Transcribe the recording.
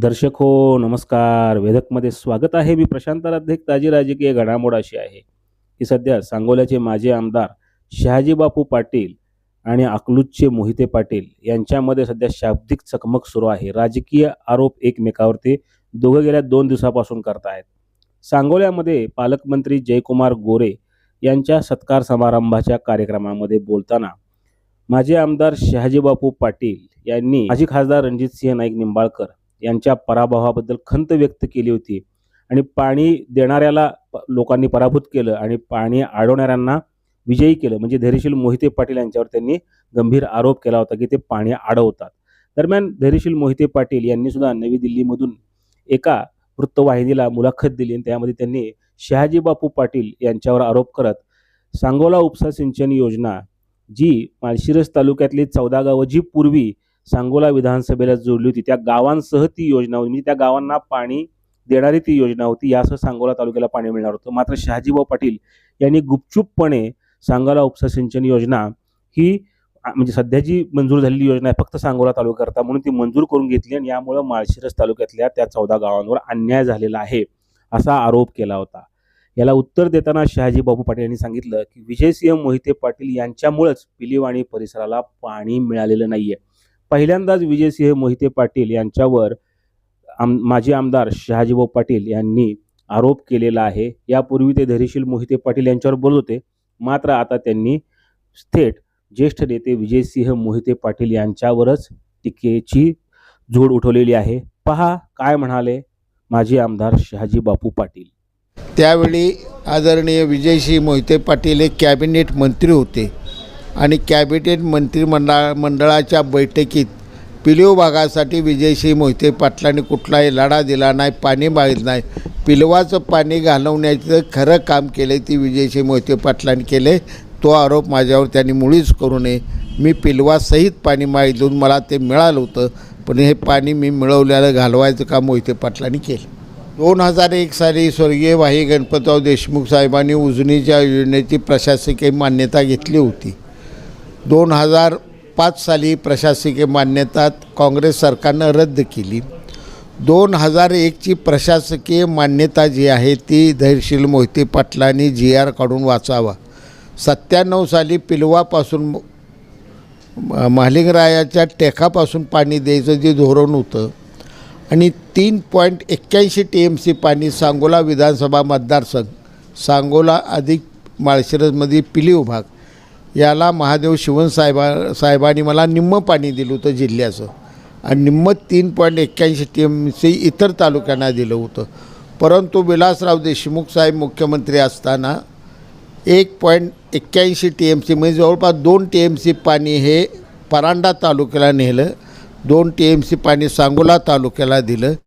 दर्शक हो नमस्कार. वेधकमध्ये स्वागत आहे. मी प्रशांत राधे ताजी राजकीय घडामोड अशी आहे. की सध्या सांगोल्याचे माजी आमदार शहाजीबापू पाटील आणि अकलूजचे मोहिते पाटील यांच्यामध्ये सध्या शाब्दिक चकमक सुरू आहे. राजकीय आरोप एकमेकावर ते दोघं गेल्या दोन दिवसापासून करत आहेत सांगोल्यामध्ये पालकमंत्री जयकुमार गोरे यांच्या सत्कार समारंभाच्या कार्यक्रमामध्ये बोलताना माजी आमदार शहाजीबापू पाटील यांनी माजी खासदार रणजितसिंह नाईक निंबाळकर यांच्या पराभवाबद्दल खंत व्यक्त केली होती. आणि पाणी देणाऱ्याला प- लोकांनी पराभूत केलं आणि पाणी अडवणाऱ्यांना विजयी केलं. म्हणजे धैर्यशील मोहिते पाटील यांच्यावर त्यांनी गंभीर आरोप केला होता की ते पाणी अडवतात दरम्यान धैर्यशील मोहिते पाटील यांनी सुद्धा नवी दिल्लीमधून एका वृत्तवाहिनीला मुलाखत दिली आणि त्यामध्ये त्यांनी शहाजी बापू पाटील यांच्यावर आरोप करत सांगोला उपसा सिंचन योजना जी माळशिरस तालुक्यातली चौदा गावं जी पूर्वी सांगोला विधानसभेला जोडली होती. त्या गावांसह ती योजना होती. म्हणजे त्या गावांना पाणी देणारी ती योजना होती. यासह सांगोला तालुक्याला पाणी मिळणार होतं. मात्र शहाजीभाऊ पाटील यांनी गुपचूपपणे सांगोला उपसा सिंचन योजना ही म्हणजे सध्या जी मंजूर झालेली योजना आहे फक्त सांगोला तालुक्याकरता. म्हणून ती मंजूर करून घेतली आणि यामुळं माळशिरस तालुक्यातल्या त्या चौदा गावांवर अन्याय झालेला आहे असा आरोप केला होता. याला उत्तर देताना शहाजी बाबू पाटील यांनी सांगितलं की विजयसिंह मोहिते पाटील यांच्यामुळेच पिलिवाणी परिसराला पाणी मिळालेलं नाहीये. पहिल्यांदाच विजयसिंह मोहिते पाटील यांच्यावर आम माजी आमदार शहाजीभाऊ पाटील यांनी आरोप केलेला आहे. यापूर्वी ते धैर्यशील मोहिते पाटील यांच्यावर बोलत होते. मात्र आता त्यांनी थेट ज्येष्ठ नेते विजयसिंह मोहिते पाटील यांच्यावरच टीकेची झोड उठवलेली आहे. पहा काय म्हणाले माजी आमदार शहाजी बापू पाटील. त्यावेळी आदरणीय विजयसिंह मोहिते पाटील हे कॅबिनेट मंत्री होते. आणि कॅबिनेट मंत्रिमंडळ मंडळाच्या बैठकीत पिलिओ भागासाठी विजयसिंह मोहिते पाटलांनी कुठलाही लढा दिला नाही पाणी मागित नाही. पिलवाचं पाणी घालवण्याचं खरं काम केलं ती विजयसिंह मोहिते पाटलांनी केले तो आरोप माझ्यावर त्यांनी मुळीच करू नये. मी पिलवासहित पाणी मागितलं मला ते मिळालं होतं पण हे पाणी मी मिळवल्यानं घालवायचं काम मोहिते पाटलांनी केलं. दोन हजार एक साली स्वर्गीय वाही गणपतराव देशमुख साहेबांनी उजनीच्या योजनेची प्रशासकीय मान्यता घेतली होती. दोन हजार पाच साली प्रशासकीय मान्यता काँग्रेस सरकारनं रद्द केली. दोन हजार एकची प्रशासकीय मान्यता जी आहे ती धैर्यशील मोहिते पाटलांनी जी आर काढून वाचावा. सत्त्याण्णव साली पिलवापासून म- महालिंगरायाच्या टेकापासून पाणी द्यायचं जे धोरण होतं आणि तीन पॉईंट एक्क्याऐंशी टी एम सी पाणी सांगोला विधानसभा मतदारसंघ सांगोला अधिक माळशिरसमध्ये पिली विभाग याला महादेव शिवन साहेबा साहेबांनी मला निम्म पाणी दिलं होतं जिल्ह्याचं. आणि निम्म तीन पॉईंट एक्क्याऐंशी टी एम सी इतर तालुक्यांना दिलं होतं. परंतु विलासराव देशमुख साहेब मुख्यमंत्री असताना एक पॉईंट एक्क्याऐंशी टी एम सी म्हणजे जवळपास दोन टी एम सी पाणी हे परांडा तालुक्याला नेलं दोन टी एम सी पाणी सांगोला तालुक्याला दिलं.